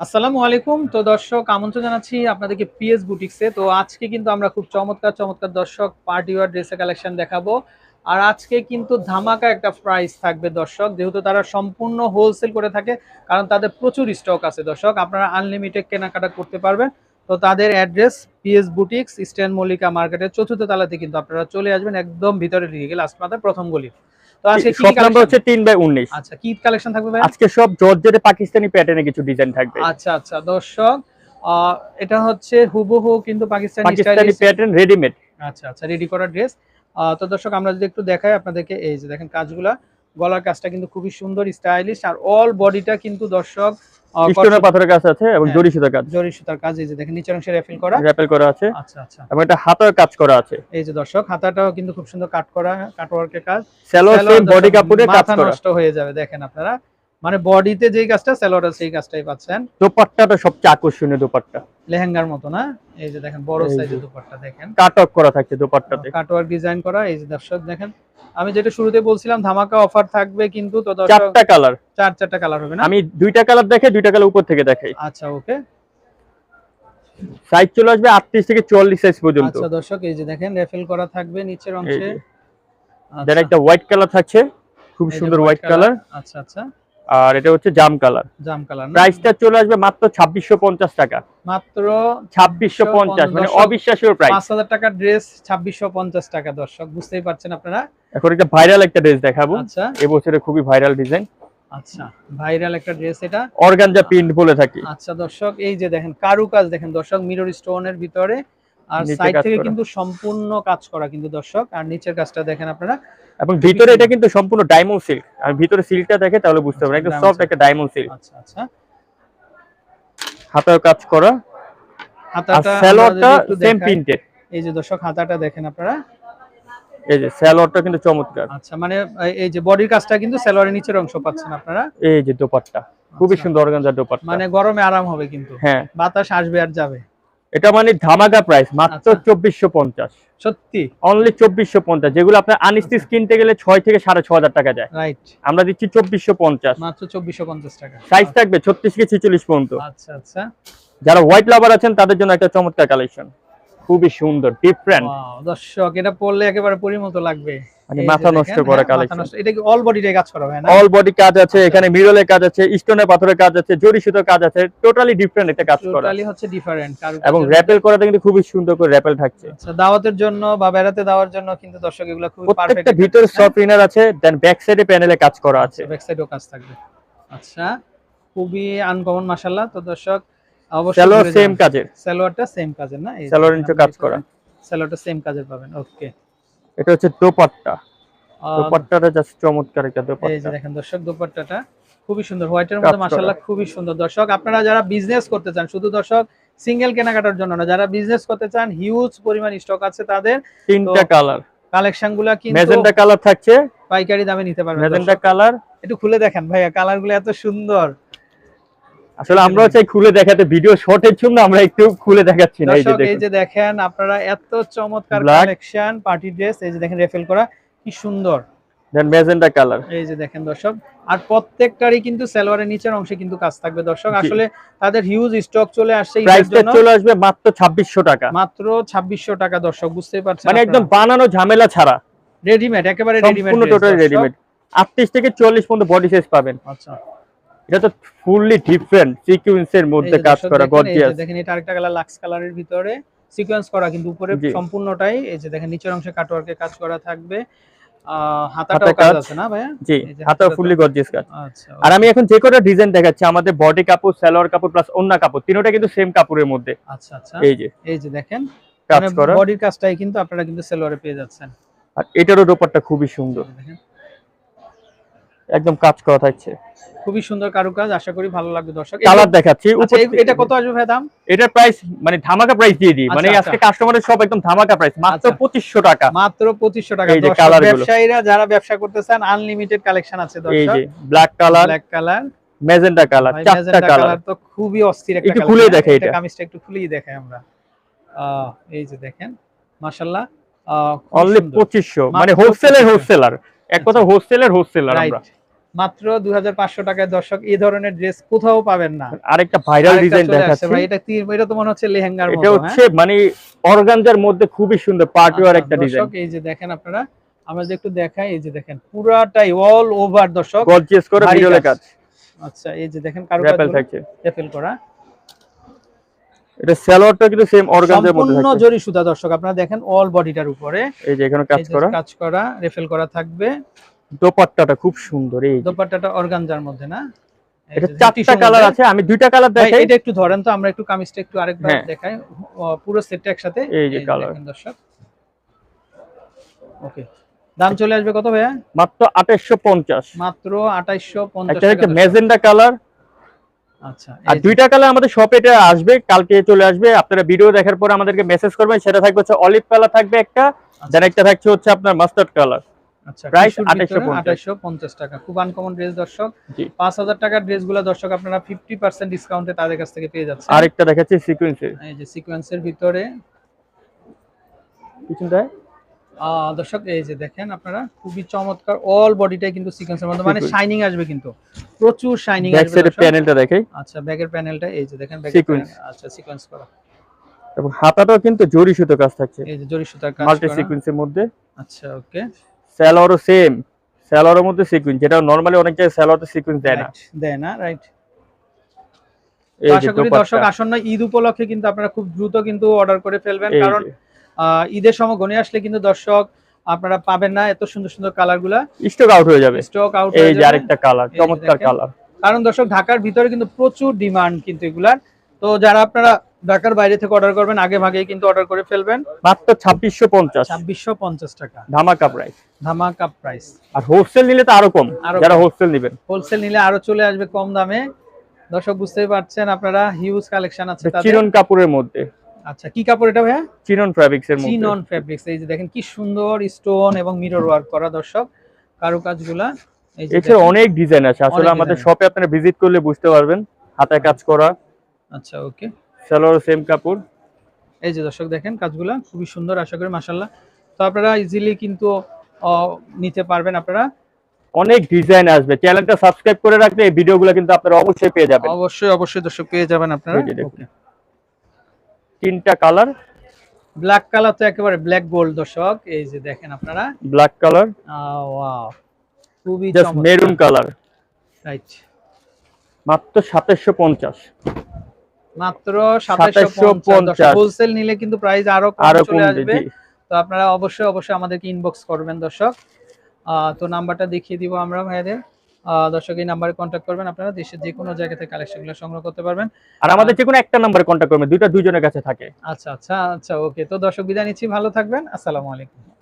আসসালামু আলাইকুম। তো দর্শক, আমন্ত্রণ জানাচ্ছি আপনাদেরকে পিএস বুটিক্সে তো আজকে কিন্তু আমরা খুব চমৎকার চমৎকার দর্শক পার্টি ওয়ার ড্রেসের কালেকশন দেখাবো। আর আজকে কিন্তু ধামাকা একটা প্রাইস থাকবে দর্শক, যেহেতু তারা সম্পূর্ণ হোলসেল করে থাকে, কারণ তাদের প্রচুর স্টক আছে দর্শক। আপনারা আনলিমিটেড কেনাকাটা করতে পারবেন। তো তাদের address PS boutiques eastern Mallika মার্কেটের চতুর্থ তালাতে কিন্তু আপনারা চলে আসবেন, একদম ভিতরে ঢুকে গেলে আসমাদের প্রথম গলি। নাম্বার হচ্ছে বাই আচ্ছা কি কালেকশন থাকবে ভাই আজকে সব জর্জেটে পাকিস্তানি প্যাটার্নে কিছু ডিজাইন থাকবে। আচ্ছা আচ্ছা দর্শক আহ, এটা হচ্ছে হুবহু কিন্তু পাকিস্তানি পাকিস্তানি প্যাটার্ন রেডিমেড আচ্ছা আচ্ছা রেডি করা ড্রেস তো দর্শক আমরা যদি একটু দেখাই আপনাদেরকে এই যে দেখেন কাজগুলা। গলার কাজটা কিন্তু খুবই সুন্দর স্টাইলিশ আর অল বডিটা কিন্তু দর্শক স্টোনের পাথরের কাজ আছে এবং হ্যাঁ। জরি সুতার কাজ। জরি সুতার কাজ এই যে দেখেন নিচের অংশে রেফিল করা। র্যাপেল করা আছে। আচ্ছা আচ্ছা। এবং এটা হাতার কাজ করা আছে। এই যে দর্শক হাতাটাও কিন্তু খুব সুন্দর কাট করা কাট ওয়ার্কের কাজ। সেলো সেম বডি কাপড়ে কাজ করা। নষ্ট হয়ে যাবে দেখেন আপনারা। মানে বডিতে যেই কাজটা সালোয়ারে সেই কাজটাই পাচ্ছেন। দোপাট্টাটা সবচেয়ে আকর্ষণীয় দোপাট্টা। লেহেঙ্গার মতো না? এই যে দেখেন বড় সাইজের দুপাট্টা দেখেন। কাটক করা থাকছে দোপাট্টাতে। কাটওয়ার্ক ডিজাইন করা এই যে দর্শক দেখেন। আমি যেটা শুরুতে বলছিলাম ধামাকা অফার থাকবে কিন্তু তো দর্শক চারটা কালার চার চারটা কালার হবে না? আমি দুইটা কালার দেখে দুইটা কালার উপর থেকে দেখাই। আচ্ছা ওকে সাইজ চলে আসবে আটত্রিশ থেকে চুয়াল্লিশ সাইজ পর্যন্ত। আচ্ছা দর্শক এই যে দেখেন রেফেল করা থাকবে নিচের অংশে। আচ্ছা, দেন একটা হোয়াইট কালার থাকছে খুব সুন্দর হোয়াইট কালার আচ্ছা আচ্ছা। আর এটা হচ্ছে জাম কালার। জাম কালার প্রাইসটা চলে আসবে মাত্র ছাব্বিশশো পঞ্চাশ টাকা। মাত্র ছাব্বিশশো পঞ্চাশ মানে দর্শক, অবিশ্বাসীয় প্রাইস পাঁচ হাজার টাকার ড্রেস ছাব্বিশশো পঞ্চাশ টাকা দর্শক বুঝতেই পারছেন আপনারা? এখন একটা ভাইরাল একটা ড্রেস দেখাবো। আচ্ছা। এবছরে খুবই ভাইরাল ডিজাইন আচ্ছা ভাইরাল একটা ড্রেস এটা। অর্গানজা প্রিন্ট বলে থাকি। আচ্ছা দর্শক এই যে দেখেন কারুকাজ দেখেন দর্শক মিরর স্টোনের ভিতরে। আর সাইড থেকে কিন্তু সম্পূর্ণ কাজ করা কিন্তু দর্শক। আর নিচের কাজটা দেখেন আপনারা এবং ভিতরে এটা কিন্তু সম্পূর্ণ ডায়মন্ড সিল্ক আর ভিতরে সিল্কটা দেখে তাহলে বুঝতে পারবেন একদম সফট একটা ডায়মন্ড সিল্ক আচ্ছা আচ্ছা। হাতার কাজ করা। হাতাটা আমরা স্যালোয়ারটা সেম প্রিন্টেড এই যে দর্শক হাতাটা দেখেন আপনারা। এই যে স্যালোয়ারটা কিন্তু চমৎকার। আচ্ছা মানে এই- এই যে বডির কাজটা কিন্তু সালোয়ারের নিচের অংশ পাচ্ছেন আপনারা। এই যে দোপাট্টা। খুবই আচ্ছা। সুন্দর অর্গানজা দোপাট্টা। মানে গরমে আরাম হবে কিন্তু। হ্যাঁ। বাতাস আসবে আর যাবে। এটা মানে ধামাকা প্রাইস মাত্র আচ্ছা। চব্বিশশো পঞ্চাশ। সত্যি? অনলি চব্বিশশো পঞ্চাশ। যেগুলো আপনার আনস্টিচ কিনতে গেলে ছয় থেকে সাড়ে ছ হাজার টাকা যায়। রাইট আমরা দিচ্ছি চব্বিশশো পঞ্চাশ। মাত্র চব্বিশশো পঞ্চাশ টাকা। সাইজ থাকবে ছত্রিশ থেকে ছিচল্লিশ পর্যন্ত। আচ্ছা আচ্ছা। যারা হোয়াইট লাভার আছেন তাদের জন্য একটা চমৎকার কালেকশন খুবই সুন্দর ডিফারেন্ট দর্শক এটা পড়লে একেবারে পরিমতো লাগবে। মানে এই যে মাথা নষ্ট দেখেন, করা হ্যাঁ, মাথা কালেকশন নষ্ট। এটা কি অল বডিটাই কাজ করা হয় না? অল বডি কাজ আছে আচ্ছা। এখানে মিরলের কাজ আছে স্টোনের পাথরের কাজ আছে জরি সুতোর কাজ আছে টোটালি ডিফারেন্ট একটা কাজ করা। টোটালি হচ্ছে ডিফারেন্ট এবং র্যাপেল করাতে কিন্তু খুবই সুন্দর করে র্যাপেল থাকছে। আচ্ছা দাওয়াতের জন্য বা বেড়াতে দেওয়ার জন্য কিন্তু দর্শক এগুলো খুব প্রত্যেকটা ভিতরে সফট ইনার আছে দেন ব্যাক সাইডে প্যানেলে কাজ করা আছে। ব্যাক সাইডেও কাজ থাকবে। আচ্ছা খুবই আনকমন মাশাআল্লাহ। তো দর্শক অবশ্যই সালোয়ার সেম কাজের। সালোয়ারটা সেম কাজের না? সালোয়ার কাজ করা। সালোয়ারটা সেম কাজের পাবেন। ওকে এটা হচ্ছে দোপাট্টা। দোপাট্টাটা জাস্ট চমৎকার একটা দোপাট্টা। এই যে দেখেন দর্শক দুপাট্টাটা খুবই সুন্দর। হোয়াইটের মধ্যে। মাশাআল্লাহ খুবই সুন্দর। দর্শক আপনারা যারা বিজনেস করতে চান শুধু দর্শক সিঙ্গেল কেনাকাটার জন্য না যারা বিজনেস করতে চান হিউজ পরিমাণ স্টক আছে তাদের তিনটা কালার কালেকশনগুলা কিন্তু ম্যাজেন্টা কালার থাকছে। পাইকারি দামে নিতে পারবেন দর্শক। কালার একটু খুলে দেখেন ভাইয়া কালারগুলো এত সুন্দর। আসলে আমরাও চাই খুলে দেখাতে। ভিডিও শর্টের জন্য আমরা একটু খুলে দেখাচ্ছি না এই যে দর্শক এই যে দেখেন আপনারা এত চমৎকার. কালেকশন পার্টি ড্রেস এই যে দেখেন রেফেল করা কি সুন্দর। দেন কালার এই যে দেখেন দর্শক আর প্রত্যেকটারই কিন্তু সালোয়ারের নিচের অংশে কিন্তু কাজ থাকবে দর্শক। আসলে তাদের হিউজ স্টক চলে আসছে প্রাইসটা চলে আসবে মাত্র ছাব্বিশশো টাকা। মাত্র ছাব্বিশশো টাকা দর্শক বুঝতেই পারছেন মানে একদম বানানো ঝামেলা ছাড়া। রেডিমেড একেবারে রেডিমেড সম্পূর্ণ টোটাল রেডিমেড আটত্রিশ থেকে চল্লিশ পর্যন্ত বডি সাইজ পাবেন। আচ্ছা। এটা তো ফুললি ডিফারেন্ট সিকুয়েন্সের মধ্যে কাজ করা গর্জিয়াস দেখেন এটা আরেকটা কালার লাক্স কালারের ভিতরে সিকোয়েন্স করা কিন্তু উপরে সম্পূর্ণটাই এই যে দেখেন নিচের অংশে কাটওয়ার্কে কাজ করা থাকবে। হাতাটাও কাজ। আছে না ভাইয়া? জি এই যে হাতা হাতাটা ফুললি গর্জিয়াস কাজ। আচ্ছা আর আমি এখন যে কটা ডিজাইন দেখাচ্ছি আমাদের বডি কাপড় সালোয়ার কাপড় প্লাস অন্য কাপড় তিনটা কিন্তু সেম কাপড়ের মধ্যে। আচ্ছা আচ্ছা। এই যে। এই যে দেখেন কাজ মানে করা। বডির কাজটাই কিন্তু আপনারা কিন্তু সেলোয়ারে পেয়ে যাচ্ছেন। আর এটারও দোপাট্টা খুবই সুন্দর। দেখেন একদম কাজ করা থাকছে। খুবই সুন্দর কারুকাজ আশা করি ভালো লাগবে দর্শক। কালার দেখাচ্ছি। আচ্ছা এটা কত আসবে ভাই দাম? এটার প্রাইস মানে ধামাকা প্রাইস দিয়ে দিই। মানে আচ্ছা, আজকে কাস্টমারের সব একদম ধামাকা প্রাইস মাত্র আচ্ছা। পঁচিশশো টাকা। মাত্র পঁচিশশো টাকা। এই যে দর্শক, ব্যবসায়ীরা যারা ব্যবসা করতে চান আনলিমিটেড কালেকশন আছে দর্শক। এই যে black colour black colour magenta colour চারটা কালার কালার তো খুবই অস্থির একটা colour, খুলেই হ্যাঁ? দেখাই এটা। কামিজটা একটু খুলেই দেখাই আমরা। আহ, এই যে দেখেন মাশাআল্লাহ। অনলি পঁচিশশো। মানে মাত্র হোলসেলের 2500 হোলসেলার এক কথা হোস্টেলের রাইট আমরা। মাত্র দুই হাজার পাঁচশো টাকায় দর্শক এই ধরনের ড্রেস কোথাও পাবেন না। আরেকটা ভাইরাল ডিজাইন দেখাচ্ছি। ভাই এটা এটা তো মনে হচ্ছে লেহেঙ্গার মতো এটা হ্যাঁ? হচ্ছে মানে অর্গানজার মধ্যে খুবই সুন্দর পার্টি আচ্ছা, একটা ডিজাইন দর্শক এই যে দেখেন আপনারা আমরা যদি একটু দেখাই এই যে দেখেন পুরাটাই অল ওভার দর্শক। গর্জিয়াস করে ভিডিও লেখা আচ্ছা এই যে দেখেন কারুকাজ থাকছে। করা। এটা সালোয়ারটা কিন্তু সেম অর্গানজার মধ্যে সম্পূর্ণ জরি সুতা দর্শক আপনারা দেখেন অল বডিটার উপরে। এই যে এখানে কাজ করা। কাজ করা রেফেল করা থাকবে। দোপাট্টাটা খুব সুন্দর এই। দোপাট্টাটা অর্গানজার মধ্যে না? এটা চারটা কালার আছে আমি দুইটা কালার দেখাই। এটা একটু ধরেন তো আমরা একটু কামিজটা একটু আরেকবার হ্যাঁ। দেখাই। পুরো সেটটা একসাথে। এই যে। দেখেন দর্শক। ওকে। দাম চলে আসবে কত ভাইয়া? মাত্র আঠাশশো পঞ্চাশ। মাত্র আঠাইশশো পঞ্চাশ একটা মেজেন্ডা কালার আর দুইটা কালার আমাদের শপে এটা আসবে কালকে চলে আসবে। আপনারা ভিডিও দেখার পর আমাদেরকে মেসেজ করবেন। সেটা থাকবে হচ্ছে অলিভ কালার থাকবে একটা দেন একটা থাকছে হচ্ছে আপনার মাস্টার্ড কালার আচ্ছা 2850 2850 টাকা। খুব আনকমন ড্রেস দর্শক। জি। 5000 টাকার ড্রেসগুলো দর্শক আপনারা 50% ডিসকাউন্টে তাদের কাছ থেকে পেয়ে আরেকটা দেখাচ্ছি সিকোয়েন্সের এই যে সিকোয়েন্সের ভিতরে। পিছনটায়? দর্শক এই যে দেখেন আপনারা খুবই চমৎকার অল বডিটাই কিন্তু সিকোয়েন্সের মধ্যে মানে শাইনিং আসবে কিন্তু। প্রচুর শাইনিং ব্যাক আসবে সাইডের প্যানেলটা দেখাই। আচ্ছা ব্যাগের প্যানেলটা এই যে দেখেন ব্যাগের প্যানেল আচ্ছা সিকোয়েন্স করা। এবং হাতাটাও কিন্তু জরি সুতো কাজ থাকছে। এই যে জরি সুতার কাজ মাল্টি সিকোয়েন্সের মধ্যে। আচ্ছা ওকে স্যালোয়ারও সেম স্যালোয়ারের মধ্যে সিকোয়েন্স যেটা নরমালি অনেক জায়গায় স্যালোয়ারতে সিকোয়েন্স দেয় না। দেয় না রাইট এই আশা করি দর্শক আসন্ন ঈদ উপলক্ষে কিন্তু আপনারা খুব দ্রুত কিন্তু অর্ডার করে ফেলবেন। কারণ ঈদের সময় গনে আসলে কিন্তু দর্শক আপনারা পাবেন না এত সুন্দর সুন্দর কালারগুলা। স্টক আউট হয়ে যাবে। স্টক আউট এই যে আরেকটা কালার চমৎকার কালার কারণ দর্শক ঢাকার ভিতরে কিন্তু প্রচুর ডিমান্ড কিন্তু এগুলার। তো যারা আপনারা ঢাকার বাইরে থেকে অর্ডার করবেন আগে ভাগে কিন্তু অর্ডার করে ফেলবেন। মাত্র ছাব্বিশশো পঞ্চাশ। ছাব্বিশশো পঞ্চাশ টাকা। ধামাকা প্রাইস ধামাকা প্রাইস আর হোলসেল নিলে তো আরও কম। যারা হোলসেল নেবেন। হোলসেল নিলে আরও চলে আসবে কম দামে। দর্শক বুঝতেই পারছেন আপনারা হিউজ কালেকশন আছে তাদের। চিরন কাপড়ের মধ্যে। আচ্ছা কি কাপড় এটা ভাইয়া? চিরন ফ্যাব্রিক্স এর মধ্যে। চিনন ফেব্রিক্স এই যে দেখেন কি সুন্দর স্টোন এবং মিরর ওয়ার্ক করা দর্শক কারুকাজগুলা। এই যে এছাড়া অনেক ডিজাইন আছে। আসলে আমাদের শপে আপনারা ভিজিট করলে বুঝতে পারবেন হাতে কাজ করা। আচ্ছা ওকে সালোয়ার সেম কাপড়। এই যে দর্শক দেখেন কাজগুলা খুবই সুন্দর আশা করি মাশাল্লাহ তো আপনারা ইজিলি কিন্তু নিতে পারবেন আপনারা। অনেক ডিজাইন আসবে। চ্যানেলটা সাবস্ক্রাইব করে রাখলে এই ভিডিওগুলো কিন্তু আপনারা অবশ্যই পেয়ে যাবেন। অবশ্যই অবশ্যই দর্শক পেয়ে যাবেন আপনারা। দেখুন। তিনটা কালার। ব্ল্যাক কালার তো একেবারে ব্ল্যাক গোল্ড দর্শক এই যে দেখেন আপনারা। ব্ল্যাক কালার ওয়াও খুবই মেরুন কালার রাইট মাত্র সাতাশশো পঞ্চাশ। মাত্র 2750 হোলসেল নিলে কিন্তু প্রাইস আরও কম চলে আসবে। তো আপনারা অবশ্যই অবশ্যই আমাদেরকে ইনবক্স করবেন দর্শক। তো নাম্বারটা দেখিয়ে দিব আমরা ভাইদের। দর্শক এই নাম্বারে কন্ট্যাক্ট করবেন আপনারা দেশের যে কোনো জায়গা থেকে কালেকশনগুলো সংগ্রহ করতে পারবেন। আর আমাদের যে কোনো একটা নাম্বারে কন্ট্যাক্ট করবেন দুইটা দুইজনের কাছে থাকে। আচ্ছা আচ্ছা আচ্ছা ওকে তো দর্শক বিদায় নিচ্ছি ভালো থাকবেন আসসালামু আলাইকুম।